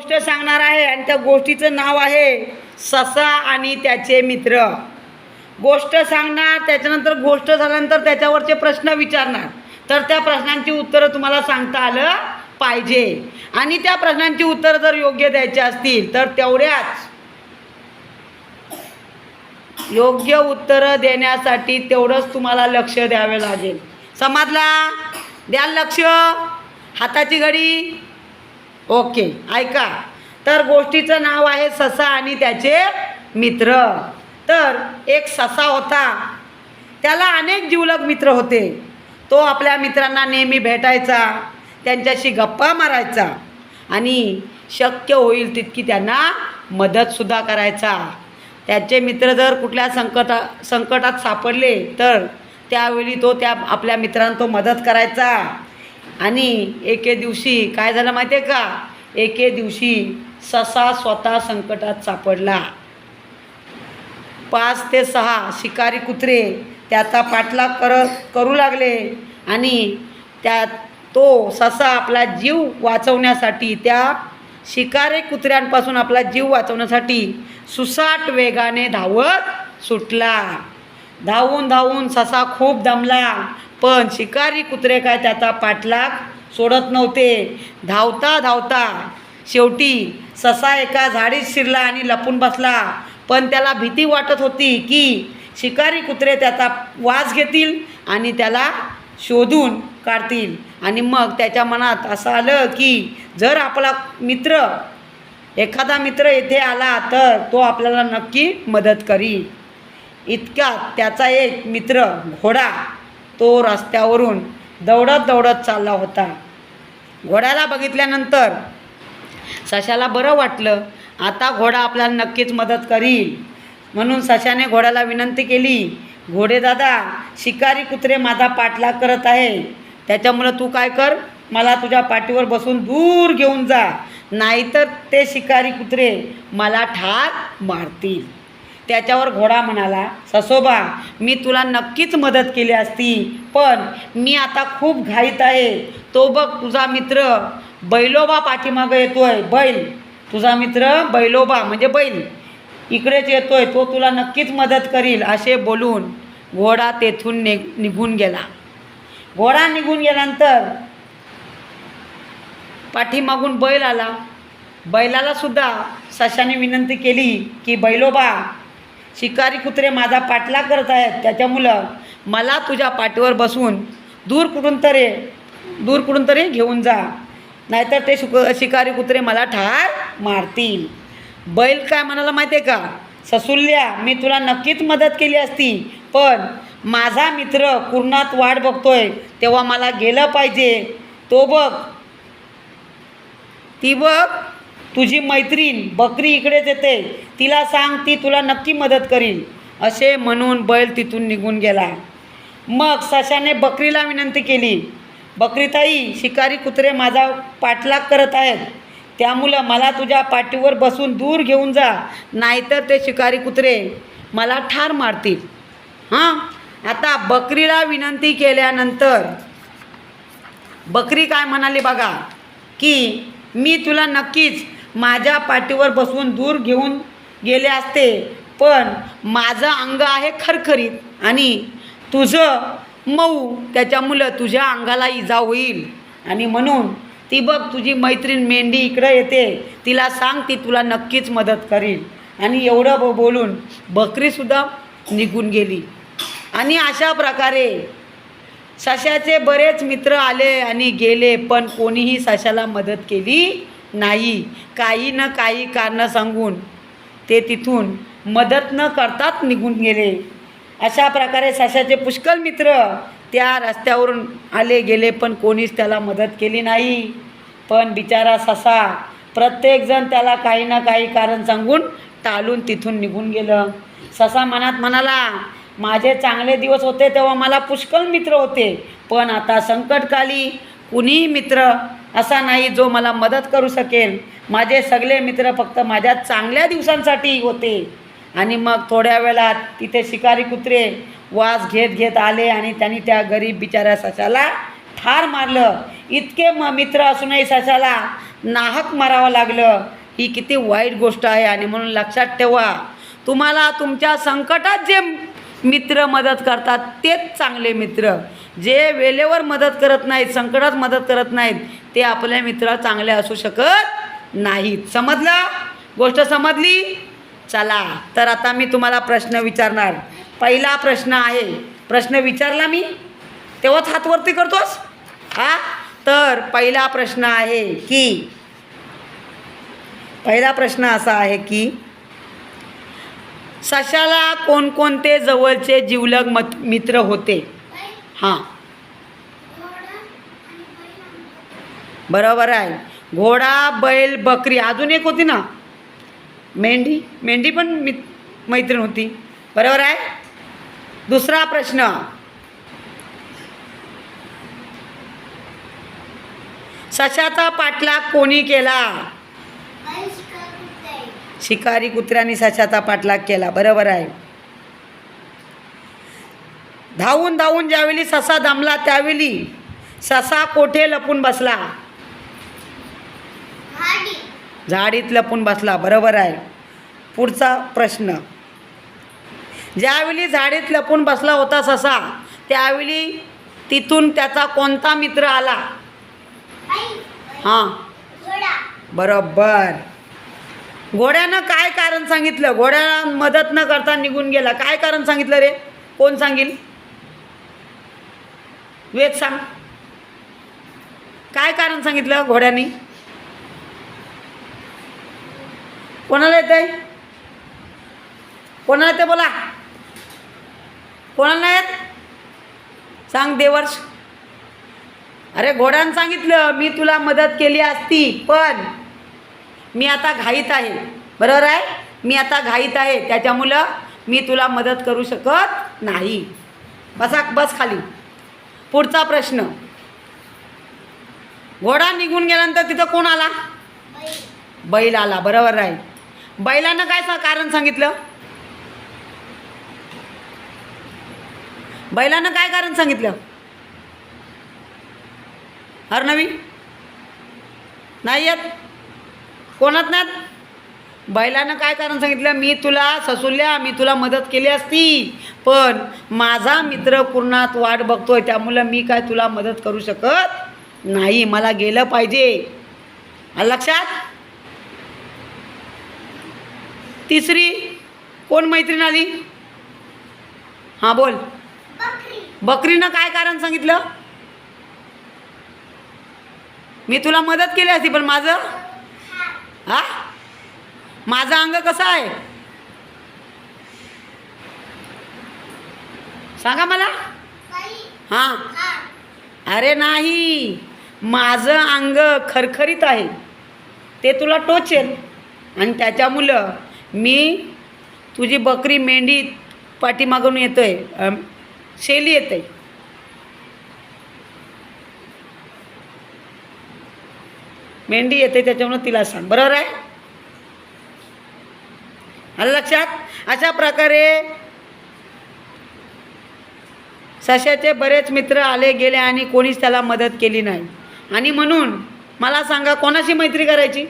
गोष्ट सांगणार आहे आणि त्या गोष्टीचं नाव आहे ससा आणि त्याचे मित्र. गोष्ट सांगणार त्याच्यानंतर गोष्ट झाल्यानंतर त्याच्यावरचे प्रश्न विचारणार. तर त्या प्रश्नांची उत्तरं तुम्हाला सांगता आलं पाहिजे. आणि त्या प्रश्नांची उत्तरं जर योग्य द्यायची असतील तर तेवढ्याच योग्य उत्तरं देण्यासाठी तेवढंच तुम्हाला लक्ष द्यावे लागेल. समजला? द्याल लक्ष? हाताची घडी? ओके ऐका. तर गोष्टीचं नाव आहे ससा आणि त्याचे मित्र. तर एक ससा होता. त्याला अनेक जिवलग मित्र होते. तो आपल्या मित्रांना नेहमी भेटायचा त्यांच्याशी गप्पा मारायचा आणि शक्य होईल तितकी त्यांना मदतसुद्धा करायचा. त्याचे मित्र जर कुठल्या संकटा संकटात सापडले तर त्यावेळी तो त्या आपल्या मित्रांना तो मदत करायचा. आणि एके दिवशी काय झालं माहिती आहे का? एके दिवशी ससा स्वतः संकटात सापडला. पाच ते सहा शिकारी कुत्रे त्याचा पाठलाग करत करू लागले आणि त्या तो ससा आपला जीव वाचवण्यासाठी त्या शिकारी कुत्र्यांपासून आपला जीव वाचवण्यासाठी सुसाट वेगाने धावत सुटला. धावून धावून ससा खूप दमला. पण शिकारी कुत्रे काय त्याचा पाठलाग सोडत नव्हते. धावता धावता शेवटी ससा एका झाडीत शिरला आणि लपून बसला. पण त्याला भीती वाटत होती की शिकारी कुत्रे त्याचा वास घेतील आणि त्याला शोधून काढतील. आणि मग त्याच्या मनात असं आलं की जर आपला मित्र एखादा मित्र येथे आला तर तो आपल्याला नक्की मदत करील. इतक्यात त्याचा एक मित्र घोडा तो रस्त्यावरून दौडत दौडत चालला होता. घोड्याला बघितल्यानंतर सशाला बरं वाटलं आता घोडा आपल्याला नक्कीच मदत करील. म्हणून सशाने घोड्याला विनंती केली घोडे दादा शिकारी कुत्रे माझा पाठलाग करत आहे. त्याच्यामुळं तू काय कर मला तुझ्या पाठीवर बसून दूर घेऊन जा. नाहीतर ते शिकारी कुत्रे मला ठार मारतील. त्याच्यावर घोडा म्हणाला ससोबा मी तुला नक्कीच मदत केली असती पण मी आता खूप घाईत आहे. तो बघ तुझा मित्र बैलोबा पाठीमागं येतोय. बैल. तुझा मित्र बैलोबा म्हणजे बैल. इकडेच येतोय. तो तुला नक्कीच मदत करील असे बोलून घोडा तेथून नि निघून गेला. घोडा निघून गेल्यानंतर पाठीमागून बैल आला. बैलाला सुद्धा सशाने विनंती केली की बैलोबा शिकारी कुत्रे माझा पाठलाग करत आहेत. त्याच्यामुळं मला तुझ्या पाठीवर बसून दूर कुठून तरी दूर कुठून तरी घेऊन जा. नाहीतर ते शुक शिकारी कुत्रे मला ठार मारतील. बैल काय म्हणाला माहिती आहे का? ससुल्या मी तुला नक्कीच मदत केली असती पण माझा मित्र कुर्णात वाट बघतोय तेव्हा मला गेलं पाहिजे. तो बघ. ती बघ. तुझी मैत्रीण बकरी इकडेच येते. तिला सांग ती तुला नक्की मदत करीन. असे म्हणून बैल तिथून निघून गेला. मग सशाने बकरीला विनंती केली. बकरीताई शिकारी कुत्रे माझा पाठलाग करत आहेत. त्यामुळं मला तुझ्या पाठीवर बसून दूर घेऊन जा. नाहीतर ते शिकारी कुत्रे मला ठार मारतील. हां? आता बकरीला विनंती केल्यानंतर बकरी काय म्हणाली बघा की मी तुला नक्कीच माझ्या पाठीवर बसवून दूर घेऊन गेले असते. पण माझं अंग आहे खरखरीत आणि तुझं मऊ त्याच्यामुळं तुझ्या अंगाला इजा होईल. आणि म्हणून ती बघ तुझी मैत्रीण मेंढी इकडं येते. तिला सांग ती तुला नक्कीच मदत करील. आणि एवढं ब बोलून बकरीसुद्धा निघून गेली. आणि अशा प्रकारे सशाचे बरेच मित्र आले आणि गेले पण कोणीही सशाला मदत केली नाही. काही न काही कारणं सांगून ते तिथून मदत न करताच निघून गेले. अशा प्रकारे सशाचे पुष्कळ मित्र त्या रस्त्यावरून आले गेले पण कोणीच त्याला मदत केली नाही. पण बिचारा ससा प्रत्येकजण त्याला काही ना काही कारण सांगून टाळून तिथून निघून गेलं. ससा मनात म्हणाला माझे चांगले दिवस होते तेव्हा मला पुष्कळ मित्र होते पण आता संकटकाली कुणीही मित्र असा नाही जो मला मदत करू शकेल. माझे सगळे मित्र फक्त माझ्या चांगल्या दिवसांसाठी होते. आणि मग थोड्या वेळात तिथे शिकारी कुत्रे वास घेत घेत आले आणि त्यांनी त्या गरीब बिचाऱ्या सशाला ठार मारलं. इतके म मित्र असूनही सशाला नाहक मारावं लागलं. ही किती वाईट गोष्ट आहे आणि म्हणून लक्षात ठेवा. तुम्हाला तुमच्या संकटात जे मित्र मदत करतात तेच चांगले मित्र. जे वेळेवर मदत करत नाहीत संकटात मदत करत नाहीत ते आपले मित्र चांगले असू शकत नाहीत. समजलं? गोष्ट समजली? चला तर आता मी तुम्हाला प्रश्न विचारणार. पहिला प्रश्न आहे प्रश्न विचारला मी? तेव्हाच हातवरती करतोस? हा? तर पहिला प्रश्न आहे की पहिला प्रश्न असा आहे की सशाला कोणकोणते जवळचे जिवलग मत मित्र होते? हां. बरोबर आहे. घोडा बैल बकरी अजून एक होती ना? मेंढी? मेंढी पण मित मैत्रीण होती. बरोबर आहे? दुसरा प्रश्न. सशाचा पाठलाग कोणी केला? शिकारी कुत्र्याने सशाचा पाठलाग केला. बरोबर आहे. धावून धावून ज्यावेळी ससा दमला त्यावेळी ससा कोठे लपून बसला? झाडीत लपून बसला. बरोबर आहे. पुढचा प्रश्न. ज्यावेळी झाडीत लपून बसला होता ससा त्यावेळी तिथून त्याचा कोणता मित्र आला? हां. बरोबर. घोड्यानं काय कारण सांगितलं? घोड्याला मदत न करता निघून गेला. काय कारण सांगितलं रे? कोण सांगेल वेद सांग. काय कारण सांगितलं घोड्यानी? कोणाला येत आहे कोणाला येते बोला. कोणाला नाही येत? सांग देवर्ष. अरे घोड्यानं सांगितलं मी तुला मदत केली असती पण मी आता घाईत आहे. बरोबर आहे? मी आता घाईत आहे. त्याच्यामुळं मी तुला मदत करू शकत नाही. बसा बस खाली. पुढचा प्रश्न. घोडा निघून गेल्यानंतर तिथं कोण आला? बैल आला. बरोबर आहे. बैलानं काय सा कारण सांगितलं? बैलानं काय कारण सांगितलं? हरनवी? नाही येत? कोणात नाहीत बैलानं काय कारण सांगितलं? मी तुला ससुल्या मी तुला मदत केली असती. पण माझा मित्र पूर्णात वाट बघतोय त्यामुळं मी काय तुला मदत करू शकत नाही. मला गेलं पाहिजे. लक्षात? तिसरी कोण मैत्रीण आली? हां बोल. बकरीनं काय कारण सांगितलं? मी तुला मदत केली असती पण माझं हा? माझं अंग कसं आहे? सांगा मला. हां. अरे नाही. माझं अंग खरखरीत आहे. ते तुला टोचेल. आणि त्याच्यामुळं मी तुझी बकरी मेंढी पाठीमागून येतोय. आहे शेली येते मेंढी येते त्याच्यामुळं तिला सांग. बरोबर आहे? आलं लक्षात? अशा प्रकारे सशाचे बरेच मित्र आले गेले आणि कोणीच त्याला मदत केली नाही. आणि म्हणून मला सांगा कोणाशी मैत्री करायची?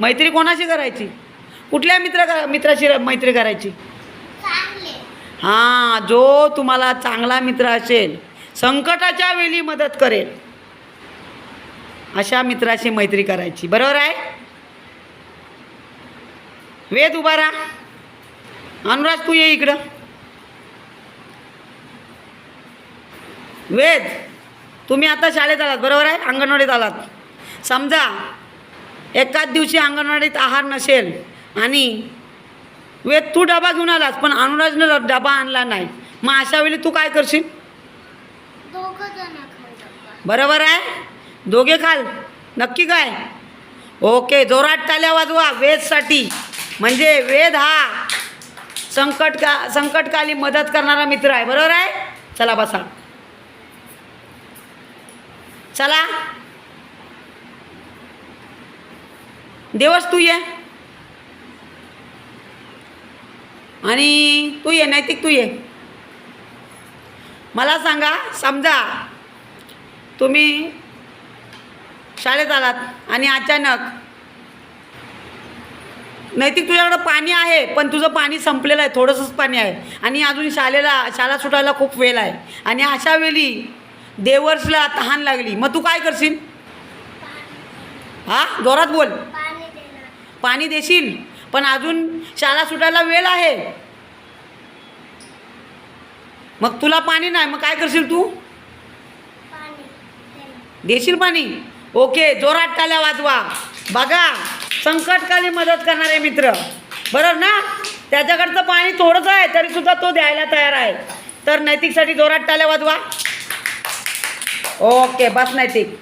मैत्री कोणाशी करायची? कुठल्या मित्र करा मित्राशी मैत्री करायची? हां जो तुम्हाला चांगला मित्र असेल संकटाच्या वेळी मदत करेल. अशा मित्राशी मैत्री करायची. बरोबर आहे? वेद उभा राहा. अनुराज तू ये इकडं. वेद तुम्ही आता शाळेत आलात बरोबर आहे? अंगणवाडीत आलात. समजा एकाच दिवशी अंगणवाडीत आहार नसेल आणि वेद तू डबा घेऊन आलास पण अनुराजनं डबा आणला नाही. मग अशा वेळी तू काय करशील? बरोबर आहे? दोघे खाल. नक्की काय? ओके जोरात टाल्या वाजवा वेदसाठी. म्हणजे वेद हा संकट का संकटकाली मदत करणारा मित्र आहे. बरोबर आहे? चला बसा. चला. देवस तू ये. आणि तू ये नैतिक तू ये. मला सांगा समजा तुम्ही शाळेत आलात आणि अचानक नैतिक तुझ्याकडं पाणी आहे पण तुझं पाणी संपलेलं आहे थोडंसंच पाणी आहे. आणि अजून शाळेला शाळा सुटायला खूप वेळ आहे. आणि अशा वेळी देवर्सला तहान लागली. मग तू काय करशील? हा? जोरात बोल. पाणी देशील. पण अजून शाळा सुटायला वेळ आहे. मग तुला पाणी नाही. मग काय करशील तू? देशील पाणी? ओके जोरात टाल्या वाजवा. बघा संकटकाली मदत करणारे मित्र. बरोबर ना? त्याच्याकडचं पाणी थोडंच आहे तरीसुद्धा तो द्यायला तयार आहे. तर नैतिकसाठी जोरात टाल्या वाजवा. ओके बस नैतिक.